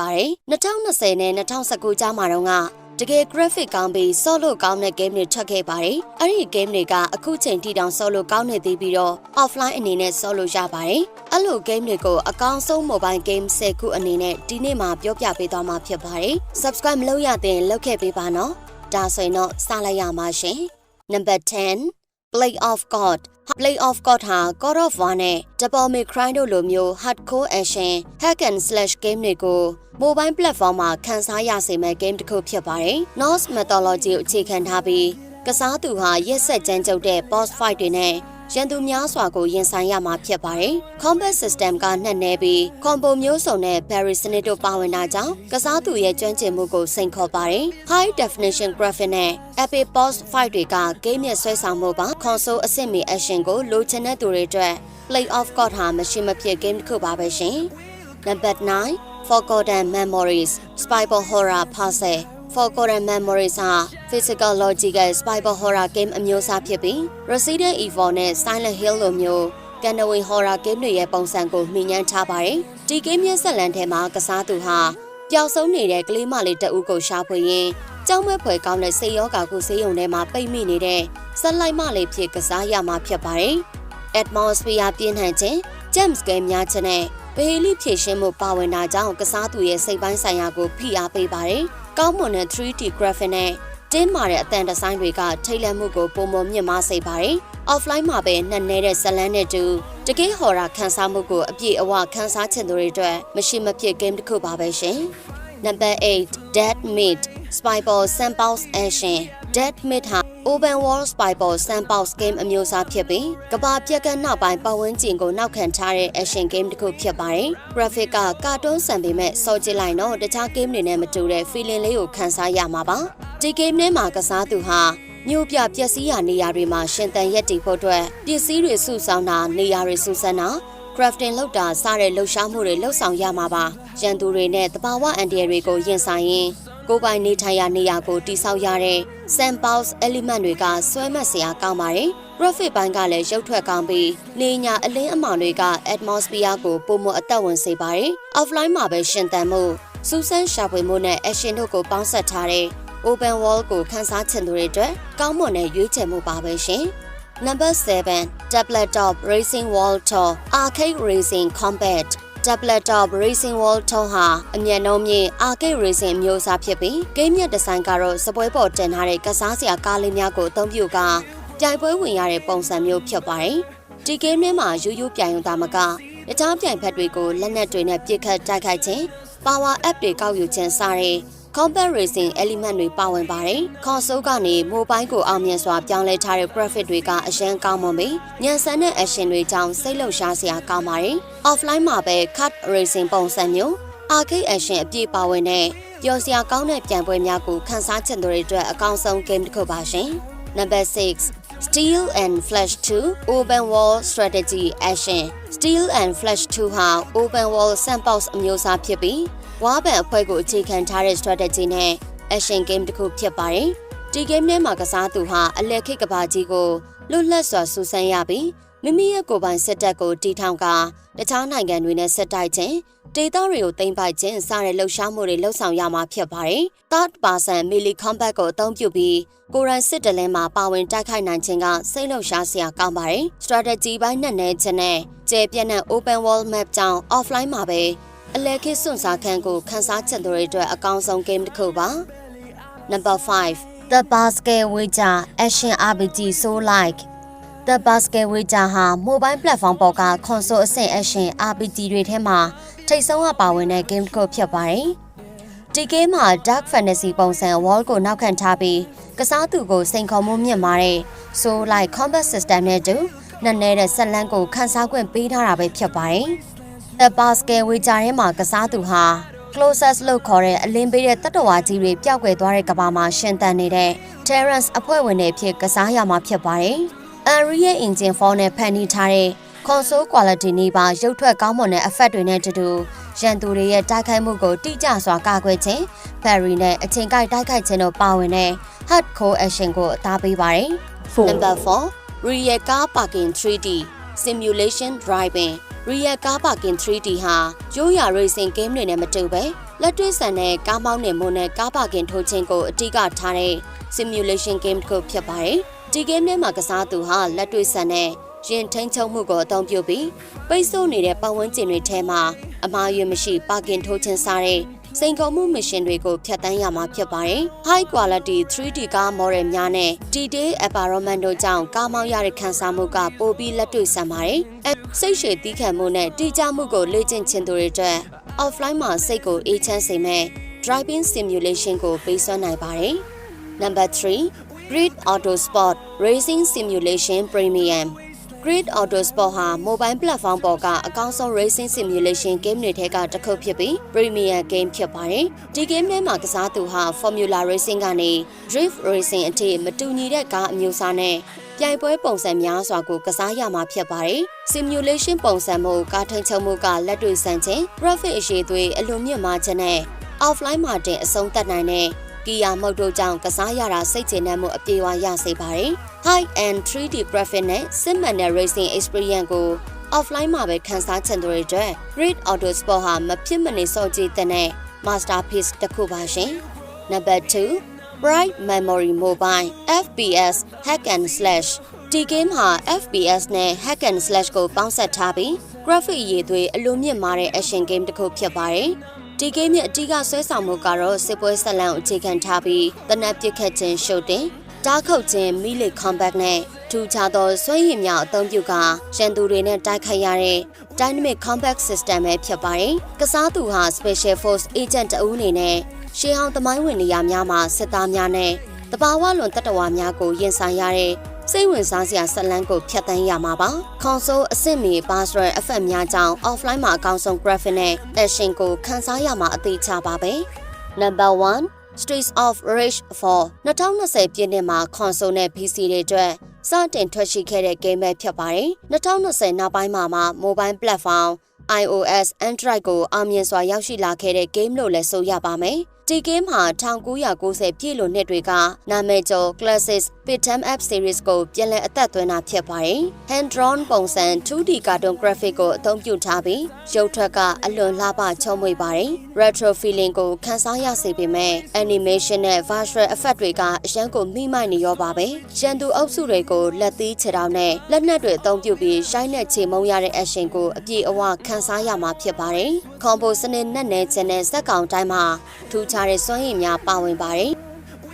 ပါတယ်2020နဲ့2019ကြားမှာတော့ကတကယ် graphic ကောင်းပြီး solo ကောင်းတဲ့ game တွေထွက်ခဲ့ပါတယ်။အဲ့ဒီ game တွေကအခုချိန်ထိတောင် solo ကောင်းနေသေးပြီးတော့ offline အနေနဲ့ solo ရပါတယ်။အဲ့လို game တွေကိုအကောင်းဆုံး mobile game 10ခုအနေနဲ့ဒီနေ့မှာပြောပြပေးသွားမှာဖြစ်ပါတယ်။ subscribe မလုပ်ရသေးရင်လုပ်ခဲ့ပေးပါနော်။ဒါဆိုရင်တော့စလိုက်ရမှာရှင်။ Number 10 Play of God Play of God ဟာ God of War နဲ့ Devil May Cry တို့လိုမျိုး hardcore action hack and slash game တွေကို mobile platform မှာခန်းစားရစေမယ့် game တစ်ခုဖြစ်ပါတယ်။ Norse mythology ကိုအခြေခံထားပြီးကစားသူဟာရက်ဆက်ကြမ်းကြုတ်တဲ့ boss fight တွေနဲ့ ရန်သူများစွာကိုရင်ဆိုင်ရမှာဖြစ်ပါတယ်။ Combat System ကနှက်နဲပြီး combo မျိုးစုံနဲ့ parry စနစ်တို့ပါဝင်တာကြောင့်ကစားသူရဲ့ကျွမ်းကျင်မှုကိုစိန်ခေါ်ပါတယ်။ High definition graphic နဲ့ epic boss fight တွေက game ရဲ့ဆွဲဆောင်မှုပါ console အဆင့်မီ action ကိုလိုချင်တဲ့သူတွေအတွက် Play of God ဟာမရှိမဖြစ် game တစ်ခုပါပဲရှင်။ Number 9 Forgotten Memories Spyber Horror Puzzle Forgotten Memories ဟာ Physical Logical Spyber Horror Game အမျိုးအစားဖြစ်ပြီး Resident Evil နဲ့ Silent Hill လိုမျိုး Gunaway Horror Game တွေရဲ့ပုံစံကိုမှီညမ်းထားပါတယ်။ဒီ game ရဲ့ဆက်လန်ထဲမှာကစားသူဟာပျောက်ဆုံးနေတဲ့ကလေးမလေးတအုပ်ကိုရှာဖွေရင်းကြောင်းမဲ့ဖွယ်ကောင်းတဲ့စိတ်ရောဂါကိုဆေးရုံထဲမှာပိတ်မိနေတဲ့ဆက်လိုက်မလေးဖြစ်ကစားရမှာဖြစ်ပါတယ်။ atmosphere ပြင်းထန်ခြင်း James game များခြင်းနဲ့ဗဟေလိဖြည့်ရှင်းမှုပါဝင်တာကြောင့်ကစားသူရဲ့စိတ်ပိုင်းဆိုင်ရာကိုဖိအားပေးပါတယ်။ ကောင်းမွန်တဲ့ 3D graphic နဲ့တင်းမာတဲ့အတန်ဒီဇိုင်းတွေကထိတ်လန့်မှုကိုပုံမမြင့်မားစေပါတယ်။ offline မှာပဲနှက်နေတဲ့ဇလန်းနဲ့တူတကယ်ဟော်ရာခန်းစားမှုကိုအပြည့်အဝခန်းစားချင်သူတွေအတွက်မရှိမဖြစ် game တစ်ခုပါပဲရှင်။ Number 8 Dead Meat Spyball Sandbox Action Dead Meat ဟာ Open World Spyball Sandbox Game အမျိုးအစားဖြစ်ပြီးကဘာပြက်ကန်းနောက်ပိုင်းပတ်ဝန်းကျင်ကိုနောက်ခံထားတဲ့ Action Game တစ်ခုဖြစ်ပါတယ်။ Graphic ကကာတွန်းဆန်ပေမဲ့စောကြည့်လိုက်တော့တခြား game တွေနဲ့မတူတဲ့ feeling လေးကိုခံစားရမှာပါ။ဒီ game ထဲမှာကစားသူဟာမြို့ပြပျက်စီးရာနေရာတွေမှာရှင်သန်ရက်တည်ဖို့အတွက်ပစ္စည်းတွေစုဆောင်းတာနေရာတွေစုစမ်းတာ crafting လုပ်တာစတဲ့လှုပ်ရှားမှုတွေလှုပ်ဆောင်ရမှာပါရန်သူတွေနဲ့တဘာဝအန်ဒီရတွေကိုရင်ဆိုင်ရင်း ကိုယ်ပိုင်နေထိုင်ရာနေရာကိုတိဆောက်ရတဲ့ sandbox element တွေကဆွဲမက်စရာကောင်းပါတယ် graphic ဘိုင်းကလည်းရုပ်ထွက်ကောင်းပြီးလေညာအလင်းအမောင်တွေက atmosphere ကိုပုံမအသက်ဝင်စေပါတယ် offline မှာပဲရှင်သန်မှုစူးစမ်းရှာဖွေမှုနဲ့ action တို့ကိုပေါင်းစပ်ထားတဲ့ open world ကိုခန်းစားချင်သူတွေအတွက်ကောင်းမွန်တဲ့ရွေးချယ်မှုပါပဲရှင်။ Number 7 Tabletop Racing World Tour Arcade Racing Combat Tabletop Racing World Tour ဟာအမျက်နှုံးမြင့် Arcade Racing မျိုးစားဖြစ်ပြီး game ရဲ့ဒီဇိုင်းကတော့စပွဲပေါ်တင်ထားတဲ့ကစားစရာကားလေးများကိုအသုံးပြုကာပြိုင်ပွဲဝင်ရတဲ့ပုံစံမျိုးဖြစ်ပါတယ်။ဒီ game ထဲမှာရိုးရိုးပြိုင်ရုံသာမကတခြားပြိုင်ဖက်တွေကိုလက်နက်တွေနဲ့ပစ်ခတ်တိုက်ခိုက်ခြင်း power up တွေကောက်ယူခြင်းစတဲ့ combat racing element တွေပါဝင်ပါတယ်။ console ကနေ mobile ကိုအောင်မြင်စွာပြောင်းလဲထားတဲ့ graphic တွေကအရန်ကောင်းမွန်ပြီးညံဆန်းတဲ့ action တွေကြောင့်စိတ်လှုပ်ရှားစရာကောင်းပါတယ်။ offline မှာပဲ kart racing ပုံစံမျိုး arcade action အပြည့်ပါဝင်တဲ့ပျော်စရာကောင်းတဲ့ပြိုင်ပွဲများကိုခန်းစားချင်သူတွေအတွက်အကောင်းဆုံး game တစ်ခုပါရှင်။ Number 6 Steel and Flash 2 Open World Strategy Action Steel and Flash 2ဟာ Open World Sandbox အမျိုးအစားဖြစ်ပြီး ဝါဘန်အဖွဲ့ကိုအခြေခံထားတဲ့ strategy နဲ့ action game တစ်ခုဖြစ်ပါတယ်။ဒီ game ထဲမှာကစားသူဟာအလက်ခိတ်ကဘာကြီးကိုလွတ်လပ်စွာစူးစမ်းရပြီးမိမိရဲ့ကိုယ်ပိုင်စစ်တပ်ကိုတီထောင်ကာတခြားနိုင်ငံတွေနဲ့ဆက်တိုက်ခြင်းဒေသတွေကိုသိမ်းပိုက်ခြင်းစတဲ့လှုပ်ရှားမှုတွေလှုပ်ဆောင်ရမှာဖြစ်ပါတယ်။ Third person melee combat ကိုအသုံးပြုပြီးကိုရိုင်းစစ်တလင်းမှာပါဝင်တိုက်ခိုက်နိုင်ခြင်းကစိတ်လှုပ်ရှားစရာကောင်းပါတယ်။ strategy ဘိုင်းနဲ့နဲခြင်းနဲ့ကျေပြန့်တဲ့ open world map ကြောင့် offline မှာပဲ အလဲခေစွန့်စားခန်းကိုခန်းစားချင်သူတွေအတွက်အကောင်းဆုံး game တစ်ခုပါ Number 5 The Basket Wager Action RPG So Like The Basket Wager ဟာ mobile platform ပေါ်က console အဆင့် action RPG တွေထဲမှာထိပ်ဆုံးကပါဝင်တဲ့ game တစ်ခုဖြစ်ပါတယ်။ဒီ game မှာ Dark Fantasy ပုံစံ wall ကိုနောက်ခံထားပြီးကစားသူကိုစိန်ခေါ်မှုမြင့်မားတဲ့ So Like Combat System နဲ့တူနက်နဲတဲ့ဆက်လန်းကိုခန်းစား권ပေးထားတာပဲဖြစ်ပါတယ်။ The Basket Wager ထဲမှာကစားသူဟာ closest လို့ခေါ်တဲ့အလင်းပေးတဲ့တတ္တဝါကြီးတွေပျောက်ကွယ်သွားတဲ့ကမ္ဘာမှာရှင်သန်နေတဲ့ Terrence အဖွဲ့ဝင်တွေဖြစ်ကစားရမှာဖြစ်ပါတယ်။ Unreal Engine 4နဲ့ဖန်တီးထားတဲ့ console quality နေပါရုပ်ထွက်ကောင်းမွန်တဲ့ effect တွေနဲ့တူတူရန်သူတွေရဲ့တိုက်ခိုက်မှုကိုတိကျစွာကာကွယ်ခြင်း parry နဲ့အချိန်ကိုက်တိုက်ခိုက်ခြင်းတို့ပါဝင်တဲ့ hardcore action ကိုအသားပေးပါတယ်။ Number 4 Real Car Parking 3D Simulation Driving Real Car Parking 3D ဟာရိုးရာ racing game တွေနဲ့မတူပဲလက်တွေ့ဆန်တဲ့ကားမောင်းနေမှုနဲ့ကားပါကင်ထိုးခြင်းကိုအတိအကထားတဲ့ simulation game တစ်ခုဖြစ်ပါတယ်။ဒီ game ထဲမှာကစားသူဟာလက်တွေ့ဆန်တဲ့ရင်ထိန်ချုံမှုကိုအသုံးပြုပြီးပိတ်ဆို့နေတဲ့ပတ်ဝန်းကျင်တွေထဲမှာအမှားယွင်းမရှိပါကင်ထိုးခြင်းစားတဲ့ စိန်ခေါ်မှုမရှင်တွေကိုဖျက်ဆီးရမှာဖြစ်ပါတယ်။ High quality 3D ကား model များနဲ့ detail environment တို့ကြောင့်ကားမောင်းရတဲ့ခံစားမှုကပိုပြီးလက်တွေ့ဆန်ပါတယ်။အဲစိတ်ရှည်တီးခံမှုနဲ့တိကျမှုကိုလေ့ကျင့်ခြင်းတို့တွေအတွက် offline မှာစိတ်ကိုအေးချမ်းစေမဲ့ driving simulation ကိုပေးစွမ်းနိုင်ပါတယ်။ Number 3 Grid Auto Sport Racing Simulation Premium Grid Auto Sport ဟာ mobile platform ပေါ်ကအကောင်းဆုံး racing simulation game တွေထဲကတစ်ခုဖြစ်ပြီး premium game ဖြစ်ပါတယ်။ဒီ game ထဲမှာကစားသူဟာ Formula Racing ကနေ Drift Racing အထိမတူညီတဲ့ကားအမျိုးအစားနဲ့ပြိုင်ပွဲပုံစံများစွာကိုကစားရမှာဖြစ်ပါတယ်။ simulation ပုံစံမှုကားထိန်ချုပ်မှုကလက်တွေ့ဆန်ခြင်း graphic အရေးသွေးအလွန်မြင့်မားခြင်းနဲ့ offline မှာတင်အဆုံးသတ်နိုင်တဲ့ ကီယာမုတ်တို့ကြောင့်ကစားရတာစိတ်ကျေနပ်မှုအပြေအဝရစေပါတယ်။ High end 3D graphic နဲ့စစ်မှန်တဲ့ racing experience ကို offline မှာပဲခန်းစားချင်သူတွေအတွက် Grid Auto Sport ဟာမဖြစ်မနေစောင့်ကြည့်တဲ့ masterpiece တစ်ခုပါရှင်။ Number 2 Bright Memory Mobile FPS Hack and Slash ဒီ game ဟာ FPS နဲ့ Hack and Slash ကိုပေါင်းစပ်ထားပြီး graphic ရည်သွေးအလွန်မြင့်မားတဲ့ action game တစ်ခုဖြစ်ပါတယ်။ ဒီ game ရဲ့အဓိကဆွဲဆောင်မှုကတော့စစ်ပွဲဆက်လံအခြေခံထားပြီးတနက်ပစ်ခတ်ခြင်းရှုပ်တင်တားခုတ်ခြင်းမိလစ် combat နဲ့ထူခြားသောစွမ်းရည်များအသုံးပြုကာရန်သူတွေနဲ့တိုက်ခိုက်ရတဲ့ dynamic combat system ပဲဖြစ်ပါတယ်။ကစားသူဟာ special force agent တဦးအနေနဲ့ရှေးဟောင်းသမိုင်းဝင်နေရာများမှာစစ်သားများနဲ့တဘာဝလွန်တပ်တော်များကိုရင်ဆိုင်ရတဲ့ စိတ်ဝင်စားစရာဆက်လန်းကိုဖျက်သိမ်းရမှာပါ။ console အဆင့်မီ booster effect များကြောင့် offline မှာအကောင်းဆုံး graphic နဲ့ action ကိုခန်းစားရမှာအသေးချပါပဲ။ Number 1 Streets of Rage 4 2020ပြည့်နှစ်မှာ console နဲ့ PC တွေအတွက်စတင်ထွက်ရှိခဲ့တဲ့ game ပဲဖြစ်ပါတယ်။2020နောက်ပိုင်းမှာမှ mobile platform iOS Android ကိုအောင်မြင်စွာရောက်ရှိလာခဲ့တဲ့ game လို့လည်းဆိုရပါမယ်။ ဒီ game ဟာ1990ပြည့်လိုနှစ်တွေကနာမည်ကျော် Classic Beat'em Up Series ကိုပြန်လည်အသက်သွင်းတာဖြစ်ပါတယ်။ Hand drawn ပုံစံ 2D cartoon graphic ကိုအသုံးပြုထားပြီးရုပ်ထွက်ကအလွန်လှပချုံးမွေပါတယ်။ Retro feeling ကိုခန်းစားရစေပေမဲ့ animation နဲ့ virtual effect တွေကအရန်ကိုမိမိုက်နေရောပါပဲ။ရန်သူအုပ်စုတွေကိုလက်သီးခြေထောက်နဲ့လက်နက်တွေအသုံးပြုပြီးရှိုင်းနဲ့ချေမုံရတဲ့ action ကိုအပြည့်အဝခန်းစားရမှာဖြစ်ပါတယ်။ combo စနစ်နဲ့နယ်ခြင်းနဲ့စက်ကောင်တိုင်းမှာထူခြားတဲ့စွမ်းရည်များပါဝင်ပါတယ်။